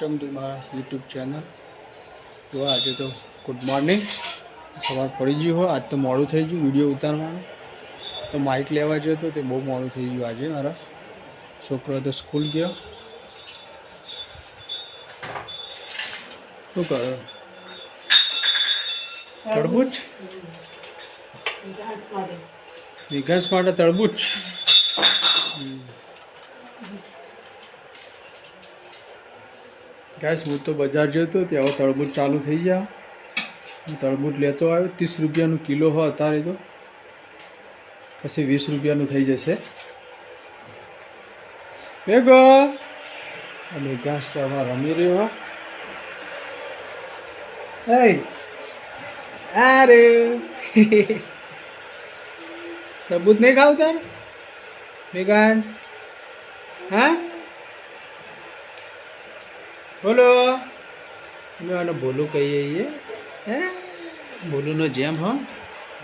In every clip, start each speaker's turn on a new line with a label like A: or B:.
A: Welcome to મારા YouTube channel જો આજે તો ગુડ મોર્નિંગ સવાર પડી ગયું હોય આજ તો મોડું થઈ ગયું વીડિયો ઉતારવાનું. તો માઇક લેવા જતો તો તે બહુ મોડું થઈ ગયું આજે મારા. છોકરો તો સ્કૂલ ગયો. શું કરો? તરબૂચ વિકાસ માટે. તરબૂચ ગાઈસ હું તો બજાર જતો ત્યાં હવે તરબૂચ ચાલુ થઈ ગયા. હું તળબૂચ લેતો આવ્યો. ત્રીસ રૂપિયાનું કિલો હો અત્યારે તો. પછી વીસ રૂપિયાનું થઈ જશે. ભેગો અને ઘાસ આમાં રમી રહ્યો હે. અરે તરબૂચ નહીં ખાવ તાર? મેઘાંશ? હા? બોલો. અમે આને બોલું કહીએ છીએ. હે? બોલુનો જેમ હા.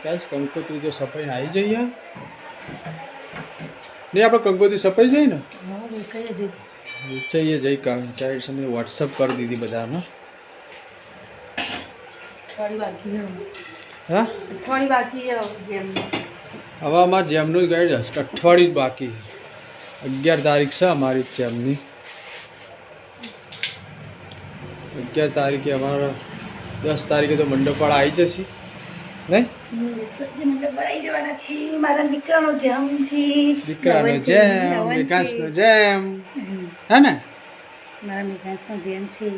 A: ગાઈસ કંકોત્રી તો સફાઈને આવી જઈએ. નહીં આપણે કંકોત્રી સફાઈ જઈએ ને? વેચાઈએ જઈ. કામ ચાર સમય વોટ્સઅપ કરી દીધી બધામાં હા? હવે અમારે જેમનું ગાઈડ અઠવાડિયું બાકી અગિયાર તારીખ છે અમારી જેમની. અગિયાર તારીખે અમારા દસ તારીખે તો મંડપવાળા આવી જશે. નહીં?
B: ભરાઈ જવાના છે મારા દીકરાનો જેમ છે
A: દીકરાનો જેમ વિકાસનો જેમ. હે ને?
B: મારા વિકાસનો જેમ છે.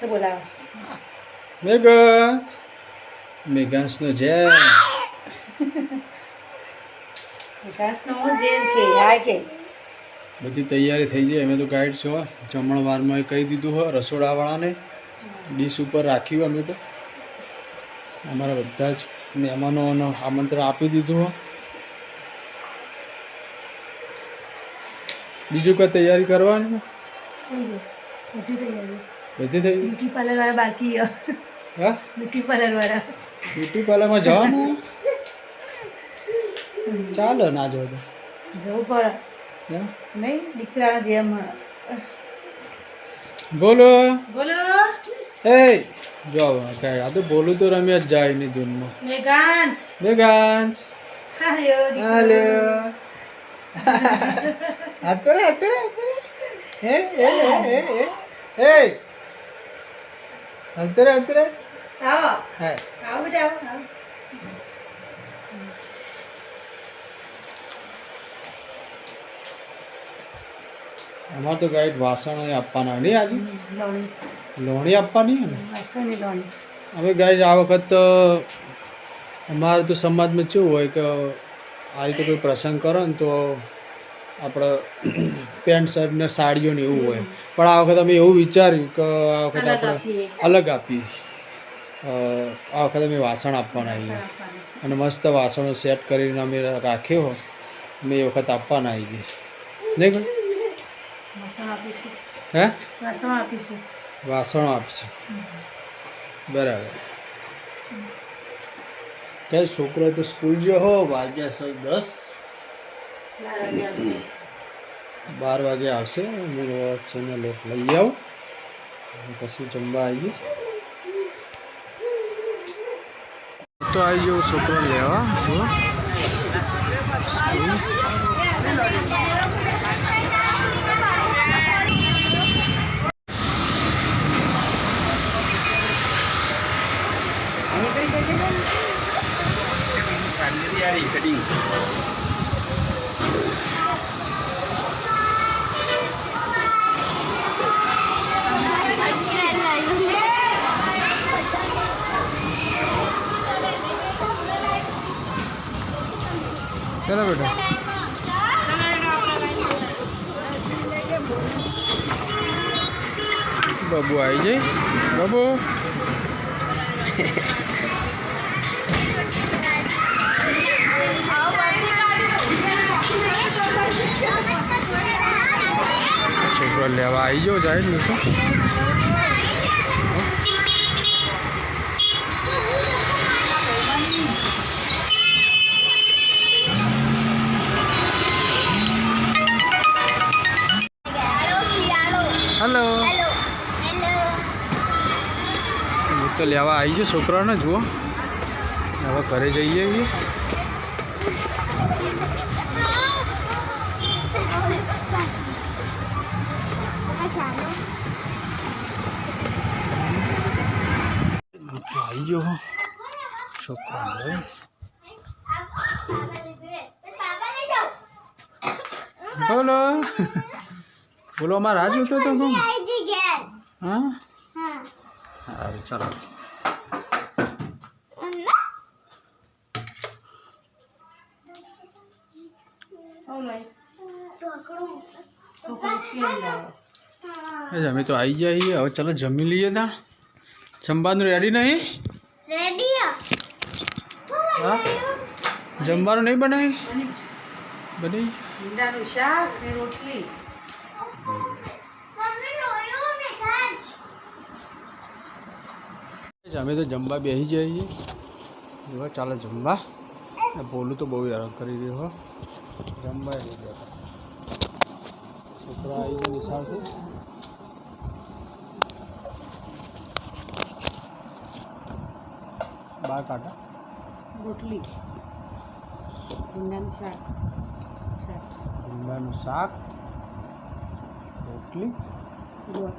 B: તો બોલાવો.
A: મેઘ જેમ.
B: વિકાસનો જેમ છે. હા કે.
A: બધી તૈયારી થઈ જાય. અમે તો ગાઈડ છો. જમણવારમાં એ કહી દીધું હોય રસોડાવાળાને. ડીશ ઉપર રાખ્યું અમે તો. અમારા બધા જ મહેમાનોનો આમંત્રણ આપી દીધું હોય. બીજું કઈ તૈયારી કરવાની?
B: બધી
A: થઈ
B: બ્યુટી પાર્લર વાળા બાકી
A: હા?
B: બ્યુટી પાર્લર વાળા
A: બ્યુટી પાર્લરમાં જવાનું? ચાલો ના જવું
B: જવું પડે? નહીં દીકરાનો જેમ
A: બોલો.
B: બોલો.
A: એ જો આ તો બોલું તો રમ્યા જ જાય ની ધૂનમાં.
B: મેગાન્સ
A: મેગાન્સ
B: હાલો
A: હાલો અત્યારે અત્યારે અત્યારે હે એ એ એ એ અંતરે અંતરે
B: આવો.
A: હે.
B: આવો બેટા આવો. આવો
A: અમારે તો ગાઈડ વાસણો આપવાના નહીં આજે?
B: લોણી.
A: આપવાની ને અમે ગાઈડ આ વખત તો અમારે તો સમાજમાં કેવું હોય કે આ રીતે કોઈ પ્રસંગ કરો ને તો આપણે પેન્ટ શર્ટ ને સાડીઓ ને એવું હોય. પણ આ વખત અમે એવું વિચાર્યું કે આ વખત આપણે અલગ આપીએ. આ વખત અમે વાસણ આપવાના આવીએ અને મસ્ત વાસણો સેટ કરીને અમે રાખ્યો. અમે એ વખત આપવાના આવીએ નહીં
B: આપીશું.
A: હે?
B: વાસણ આપીશું.
A: વાસણો આપશે. બરાબર. કે છોકરો તો સ્કૂલ જો હો વાગ્યા સર દસ. બાર વાગે આવશે. હું છે ને લોટ લઈ આવું. પછી જમવા આવીએ. તો આવી જવું છોકરો લેવા જો. સ્કૂલ. ચલો બેટા બાબુ આવી જાય બાબુ છોકરો લેવા આવી જાઓ જાય ને તો. હલો હું તો લેવા આવી છે છોકરાને જુઓ. હવે ઘરે જઈએ છીએ
C: ચાલો
A: તો આવી હું છોકરા હવે બોલો બોલો અમારે રાજ હતો તો કોણ હા સારું ચાલો અમે તો આવી જઈએ હવે ચાલો જમી લઈએ ત્યાં જમવાનું રેડી નહીં હા જમવાનું નહીં બનાવી બની
B: ઈંડાનું શાક ને રોટલી
C: મમ્મી રોયો ને કાચ
A: અમે તો જમવા બેસી જઈએ છીએ જો ચાલો જમવા આ બોલું તો બહુ હેરાન કરી રહ્યો હો જમવા આવી ગયા છોકરા આવી ગયા નિશાળથી બાર કાંટા
B: રોટલી. ભીંડાનું શાક. છાશ.
A: ભીંડાનું શાક રોટલી.
B: ગોળ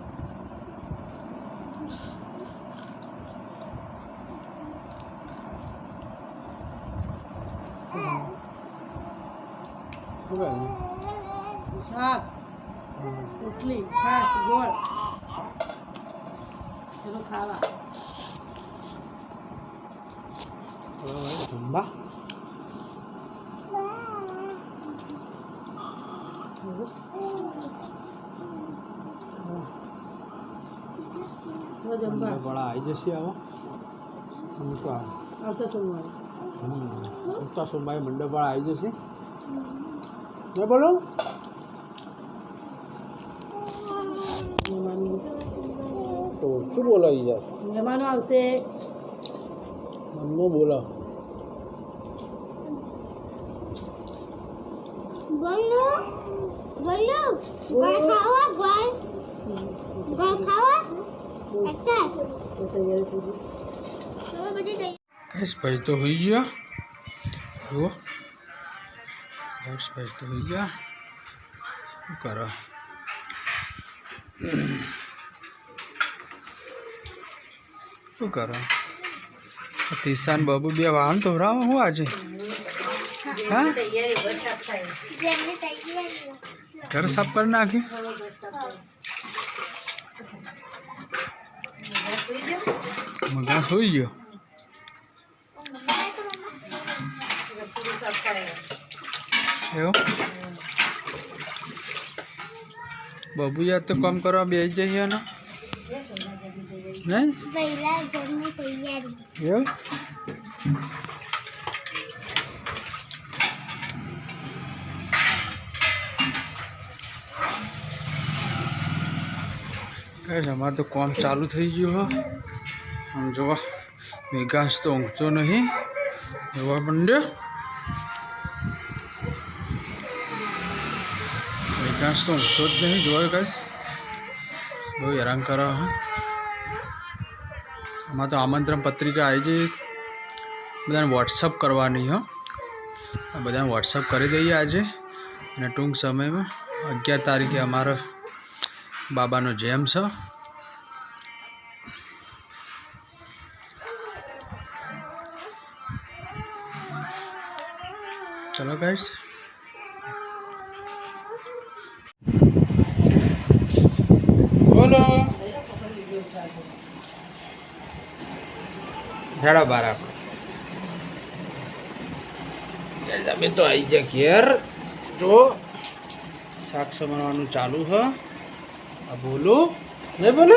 B: શાક રોટલી છાશ ગોળ. ચલો ખાવા.
A: જમવા
B: ચલો જમવા
A: વાળા આવી જશે આવો અમુક આ
B: આવતો સોમવારે
A: ઉત્તા સોમવારે મંડપવાળા આવી જશે ને બોલો
B: મહેમાનો
A: તો શું બોલાવી જાય
B: મહેમાનો આવશે
A: મનમાં બોલો
C: બોલો બોલો ગોળ ખાવા ગોળ ગોળ ખાવા একটা
B: તો તૈયારી પૂરી
C: હવે બધી જઈ
A: હર્ષભાઈ તો હોઈ ગયા જુઓ હર્ષભાઈ તો હોઈ ગયા શું કરો શું કરો તીશાન બાબુ બે વાહન તો રાવ હું આજે હા? ઘર સાફ કરી નાખી? મગા સુઈ ગયો? એવું? બાબુ યાદ તો કામ કરવા બે જઈએ ને. હે
C: પહેલા જેમની તૈયારી.
A: એવું? કઈ અમારે તો કામ ચાલુ થઈ ગયું હો. આમ જોવા મેઘાંશ તો ઊંઘતો નહીં. જોવા મંડ્યો મેઘાંશ તો ઊંઘતો જ નહીં, જોવા કાંઈ બહુ હેરાન કરો, હા. આમાં તો આમંત્રણ પત્રિકા આવી જઈ બધાને વોટ્સઅપ કરવાની, હો. બધાને વોટ્સઅપ કરી દઈએ આજે. અને ટૂંક સમયમાં અગિયાર તારીખે અમારો બાબાનો જેમ છે. ચલો ગાઈસ બોલો. સાડા બાર અમે તો આવી ગયા ઘેર. જો, શાક સમારવાનું ચાલુ હ. બોલો? નહીં બોલો?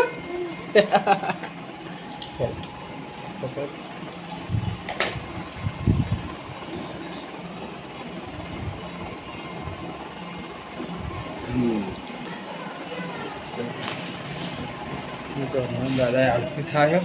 A: દાદા આરતી થાય.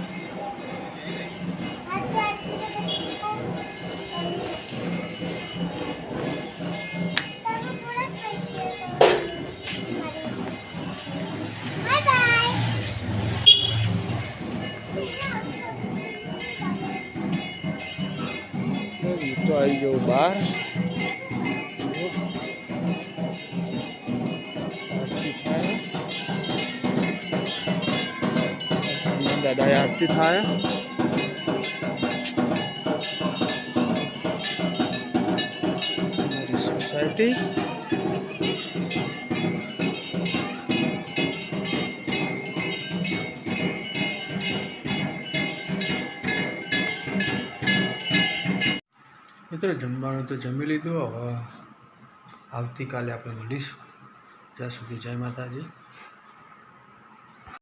A: તો આવી જવું બહાર. દાદાએ આરતી થાય. સોસાયટી મિત્રો જમવાનું તો જમી લીધું. હવે આવતીકાલે આપણે મળીશું. ત્યાં સુધી જય માતાજી.